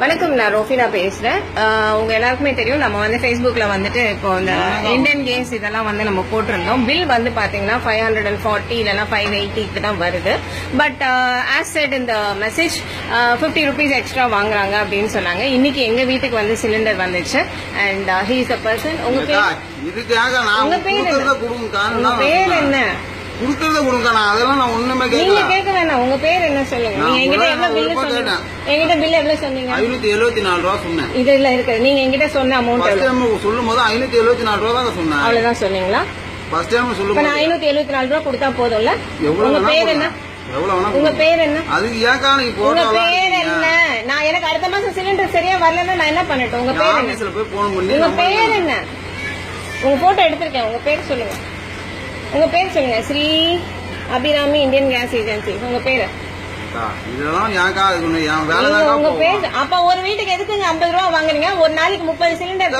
வணக்கம் நான் ரோஃபினா பேசுறேன். ஆஹ் உங்க எல்லாருக்குமே தெரியும் நம்ம வந்து Facebookல வந்துட்டு இப்போ இந்த இந்தியன் கேம்ஸ் இதெல்லாம் வந்து நம்ம போட்டிருந்தோம். பில் வந்து பாத்தீங்கன்னா ஃபைவ் ஹண்ட்ரட் அண்ட் ஃபார்ட்டி இல்லைன்னா ஃபைவ் எயிட்டிக்கு தான் வருது. பட் ஆஸ் செட் இந்த மெசேஜ் ஃபிஃப்டி ருபீஸ் எக்ஸ்ட்ரா வாங்குறாங்க அப்படின்னு சொன்னாங்க. இன்னைக்கு எங்க வீட்டுக்கு வந்து சிலிண்டர் வந்துச்சு. And he is a person உங்க அக்கா, பேர்? இதுக்காக நான் உங்க பேர் என்ன? கொடுக்கறத கொடுங்கக்கா உங்க நான் பேர். என்ன? கொடுக்கறத கொடுங்க நான் அதெல்லாம் நான் ஒண்ணுமே நீங்க கேட்கல கேட்க வேணாம். உங்க பேர் என்ன சொல்லுங்க? நீங்க என்கிட்ட எவ்வளவு பில்லு நான் சொன்னீங்க? கேட்டேன். என்கிட்ட பில் எவ்வளவு சொன்னீங்க? ஐநூத்தி எழுபத்தி நாலு ரூபா சொன்னேன். இதுல இருக்கு நீங்க என்கிட்ட சொன்ன அமௌண்ட் ஃபர்ஸ்ட் எவ்வளவு? டைம் சொல்லும் போது ஐநூத்தி எழுபத்தி நாலு ரூபா தான் சொன்னேன். அவ்வளவுதான் சொன்னீங்களா? ஃபர்ஸ்ட் டைம் சொல்லும் இப்ப போது நான் ஐநூத்தி எழுபத்தி நாலு ரூபா கொடுத்தா போதும்ல? எவ்வளவு உங்க வேணா பேர் என்ன? கொடுங்க. எவ்வளவு வேணா உங்க கொடுங்க. பேர் என்ன? அதுக்கு ஏக்கா நீ உங்க பேர் என்ன? நான் எனக்கு அடுத்த மாசம் சிலிண்டர் சரியா வரலன்னா நான் என்ன பண்ணட்டும்? உங்க பேர் என்ன? ஆபீஸ்ல போய் போன் பண்ணி உங்க நம்ம- பேர் என்ன? உங்க போட்டோ எடுத்திருக்கேன். உங்க பேர் சொல்லுங்க. உங்க பேர் சொல்லுங்க. Shri Abirami Indian gas agency. உங்க பேரு? இதெல்லாம் இருக்கணும் என் வேலை உங்க. பேர் அப்ப ஒரு வீட்டுக்கு எதுக்குங்க ஐம்பது ரூபா வாங்குறீங்க? ஒரு நாளைக்கு முப்பது சிலிண்டர்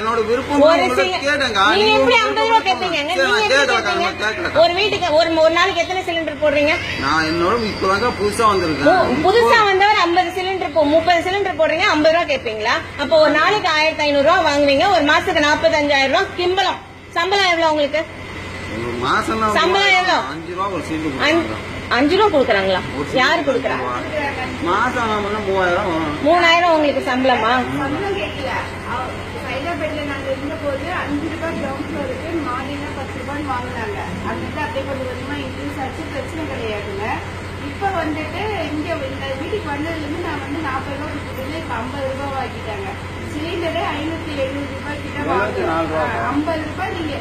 என்னோட விருப்பம் ஒரு. நீங்க எப்படி ஐம்பது ரூபா கேட்பீங்க. ஒரு வீட்டுக்கு ஒரு ஒரு நாளைக்கு எத்தனை சிலிண்டர் போடுறீங்க? நான் என்னோட இப்பதாங்க புதுசா வந்திருக்கேன். புதுசா வந்தவர் ஐம்பது சிலிண்டர் போ முப்பது சிலிண்டர் போடுறீங்க ஐம்பது ரூபா கேட்பீங்களா அப்போ ஒரு நாளைக்கு ஆயிரத்தி ஐநூறு ரூபா வாங்குவீங்க ஒரு மாசத்துக்கு நாற்பத்தஞ்சாயிரம் ரூபா கிம்பளம். சம்பளம் எவ்வளவு உங்களுக்கு? சம்பளம் எவ்வளோ? அஞ்சு ரூபா ரூபா கொடுக்குறாங்களா? யாரு கொடுக்குறா? ரூபா. மூணாயிரம் உங்களுக்கு சம்பளமா? இப்ப வந்துட்டு இங்க இந்த வீட்டுக்கு வந்ததுல இருந்து நான் வந்து நாற்பது ரூபாய் கொடுத்துட்டு இப்ப ஐம்பது ரூபாய் வாங்கிட்டாங்க. சிலிண்டரே ஐநூத்தி எழுபது ரூபாய் கிட்ட எழுபத்தி நாலு ரூபா. வாங்குறோம் ஐம்பது ரூபாய் நீங்க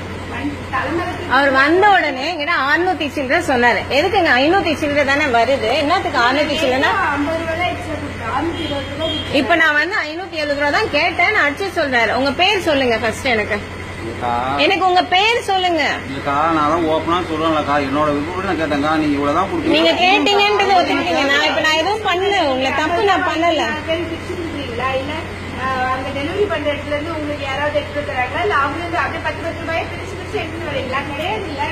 தலைமரத்துக்கு அவர் வந்த உடனே என்கிட்ட அறுநூத்தி சில்லற சொன்னாரு. எதுக்குங்க ஐநூத்தி சில்லற தானே வருது? என்னத்துக்கு அறுநூத்தி சில்லறனா. இப்ப நான் வந்து ஐநூத்தி எழுபது ரூபா தான் கேட்டேன் நான் அடிச்சு சொல்றாரு. உங்க பேர் சொல்லுங்க ஃபர்ஸ்ட் எனக்கு. எனக்கு உங்க பேர் சொல்லுங்க. இல்லக்கா, நான் தான் ஓப்பனா சொல்றேன்லக்கா, என்னோட விருப்பப்படி நான் கேட்டேன்க்கா, நீங்க இவ்வளவுதான் கொடுக்கணும். நீங்க கேட்டீங்கன்றத ஒத்துக்கிட்டீங்க. நான் இப்ப நான் எதுவும் பண்ணல. உங்களை தப்பு நான் பண்ணல. அங்க டெலிவரி பண்ற இடத்துல இருந்து உங்களுக்கு யாராவது எடுத்து தராங்களா இல்ல அவங்க இருந்து அப்படியே பத்து பத்து ரூபாயை பிரிச்சு பிரிச்சு எடுத்துட்டு வரீங்களா? கிடையாது இல்ல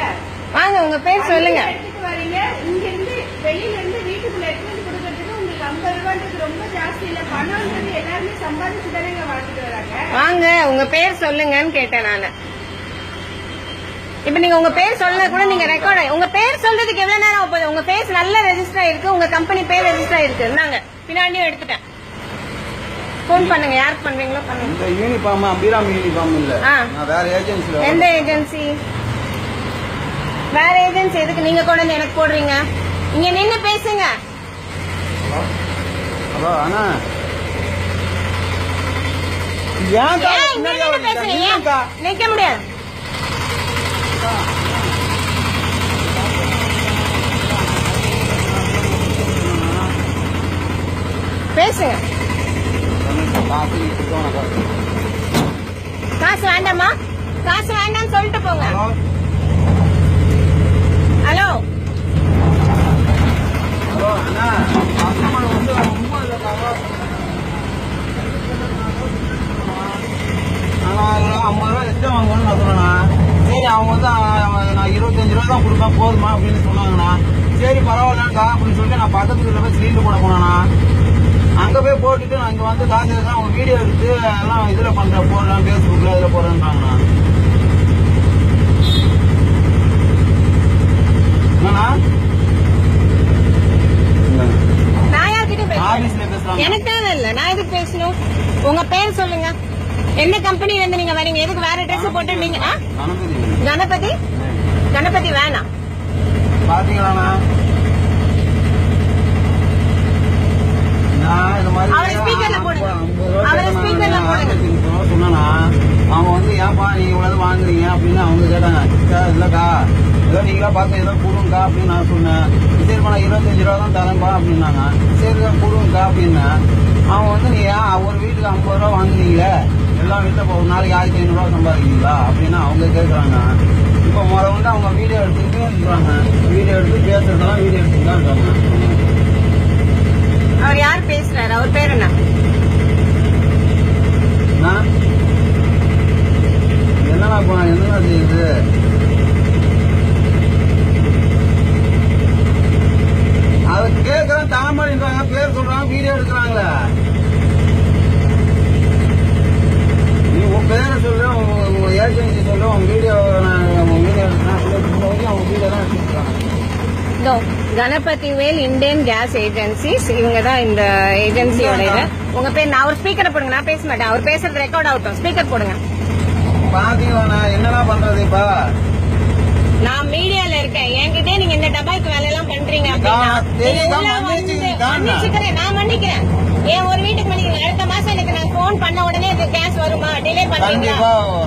வாங்க உங்க பேர் சொல்லுங்க. எடுத்துட்டு வரீங்க. இங்க இருந்து வெளியில இருந்து வீட்டுக்குள்ள எடுத்து வந்து கொடுக்கறதுக்கு உங்களுக்கு ஐம்பது ரூபான்றது ரொம்ப ஜாஸ்தி இல்ல. பணம்ன்றது எல்லாருமே சம்பாதிச்சு தானே இங்க வாங்கிட்டு வராங்க. வாங்க உங்க பேர் சொல்லுங்கன்னு கேட்டேன் நானு. இப்ப நீங்க உங்க பேர் சொல்ல கூட நீங்க ரெக்கார்ட் உங்க பேர் சொல்றதுக்கு எவ்வளவு நேரம் போகுது? உங்க பேர் நல்ல ரெஜிஸ்டர் ஆயிருக்கு உங்க கம்பெனி பேர் ரெஜிஸ்டர் ஆயிருக்கு. இருந்தாங்க பின்னாடியும் எடுத்துட்டேன். ஃபோன் பண்ணுங்க யாருக்கு பண்றீங்களோ பண்ணுங்க. இந்த யூனிஃபார்ம் அபிராமி யூனிஃபார்ம் இல்ல. நான் வேற ஏஜென்சில எந்த ஏஜென்சி வேற ஏஜென்சி எதுக்கு? நீங்க கொண்டு வந்து எனக்கு போடுறீங்க. இங்க நின்னு பேசுங்க. ஹலோ? அண்ணா. ஏன். நிக்க முடியாது பேசுங்க காசு நீ கொடுத்தவனக்கா. காசு வேண்டாமா? காசு வேண்டாம்னு சொல்லிட்டு போங்க. ஹலோ? ஐம்பது ரூபா எக்ஸ்ட்ரா வாங்கணும்னு நான் சொன்னேண்ணா சரி அவங்க ஆ, நான் இருபத்தஞ்சு ரூபா தான் கொடுப்பேன் போதுமா அப்படின்னு சொன்னாங்கண்ணா. சரி பரவாயில்லக்கா அப்படின்னு சொல்லிட்டு நான் பக்கத்து வீட்டில் போய் சிலிண்டர் போட போனேண்ணா. அங்கே போய் போட்டுட்டு இங்கே வந்து காசு எடுத்து அவங்க வீடியோ எடுத்து எல்லாம் இதில் பண்ணுறேன் போடுறேன் ஃபேஸ்புக்கில் இதில் போடுறேன்றாங்கண்ணா. என்னண்ணா? எனக்கு தேவை இல்ல நான் எதுக்கு பேசணும்? உங்க பேர் சொல்லுங்க. எந்த கம்பெனில இருந்து நீங்க வரீங்க எதுக்கு வேற ட்ரெஸ் போட்டு நீங்க? கணபதி. கணபதி வேணாம். பாத்தீங்களாண்ணா நான் இந்த மாதிரி அவரை speakerல போடுங்க. அவரை நான் போடுங்க. சொன்னேண்ணா அவங்க வந்து ஏன்பா நீங்க இவ்வளவு வாங்குறீங்க? அப்படின்னு அவங்க கேட்டாங்க. சார் இல்லக்கா ஏதோ நீங்களா பார்த்து ஏதோ கொடுங்கக்கா அப்படின்னு நான் சொன்னேன். சரிப்பா நான் இருபத்தஞ்சு ரூபா தான் தரேன்பா அப்படின்னாங்க. சரி கொடுங்கக்கா அப்படின்னேன். அவங்க வந்து நீ ஒரு வீட்டுக்கு ஐம்பது ரூபா வாங்குனீங்களே எல்லா வீட்டில் ஒரு நாளைக்கு ஆயிரத்தி ஐநூறுரூவா சம்பாதிக்கிறீங்களா? அப்படின்னு அவங்க கேட்குறாங்க இப்போ முறை வந்து அவங்க வீடியோ எடுத்துக்கிட்டு இருக்காங்க. வீடியோ எடுத்து பேசுறதெல்லாம் வீடியோ எடுத்துட்டு தான் இருக்காங்க. அவர் யார் அவர் பேர் என்ன? என்னடா என்னடா செய்யுது? Ganapathi Vel Indian gas agencies. இவங்க தான் இந்த ஏஜென்சியோட இது உங்க பேர் நான் அவர் ஸ்பீக்கரை போடுங்க நான் பேச மாட்டேன். அவர் பேசுறது ரெக்கார்ட் ஆகட்டும் ஸ்பீக்கர் போடுங்க. பாத்தீங்களா என்னடா பண்றது இப்ப? நான் மீடியால இருக்கேன். என்கிட்ட நீங்க இந்த டபாய்க்கு வேலை எல்லாம் பண்றீங்க மன்னிச்சுக்கிறேன். நான் மன்னிக்கிறேன். ஏன் ஒரு வீட்டுக்கு மன்னிக்கிறேன். அடுத்த மாசம் எனக்கு நான் போன் பண்ண உடனே இது கேஸ் வருமா? டிலே பண்ணுவீங்களா.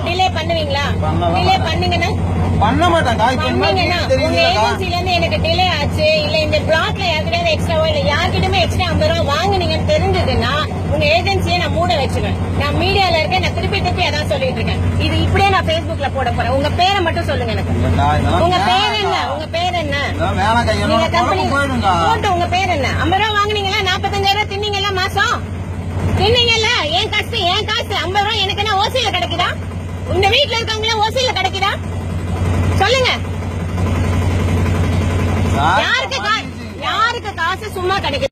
டிலே பண்ணுவீங்களா. டிலே பண்ணீங்கன்னா பண்ண மாட்டாங்க. உங்க எனக்கு டிலே ஆச்சு. இல்ல இந்த பிளாட்ல யாருக்கிட்ட எக்ஸ்ட்ராவோ இல்ல யார்கிட்டயுமே எக்ஸ்ட்ரா ஐம்பது ரூபா வாங்குனீங்கன்னு தெரிஞ்சதுன்னா உங்க ஏஜென்சியை நான் மூட வச்சிருவேன். நான் மீடியால இருக்கேன் நான் திருப்பி திருப்பி அதான் சொல்லிட்டு இருக்கேன். இது இப்படியே நான் Facebookல போட போறேன். உங்க பேரை மட்டும் சொல்லுங்க எனக்கு. உங்க பேர். என்ன? உங்க பேர் என்ன? நீங்க கம்பெனி போட்டு உங்க பேர் என்ன? ஐம்பது ரூபா வாங்குனீங்களா? நாற்பத்தஞ்சாயிரம் ரூபா தின்னீங்களா மாசம்? தின்னீங்கல்ல? என் காசு என் காசு? ஐம்பது ரூபா எனக்கு என்ன ஓசியில கிடைக்குதா? இந்த வீட்டுல இருக்கவங்களே ஓசி சொல்லுங்க. யாருக்கு யாருக்கு காசு சும்மா கிடைக்குது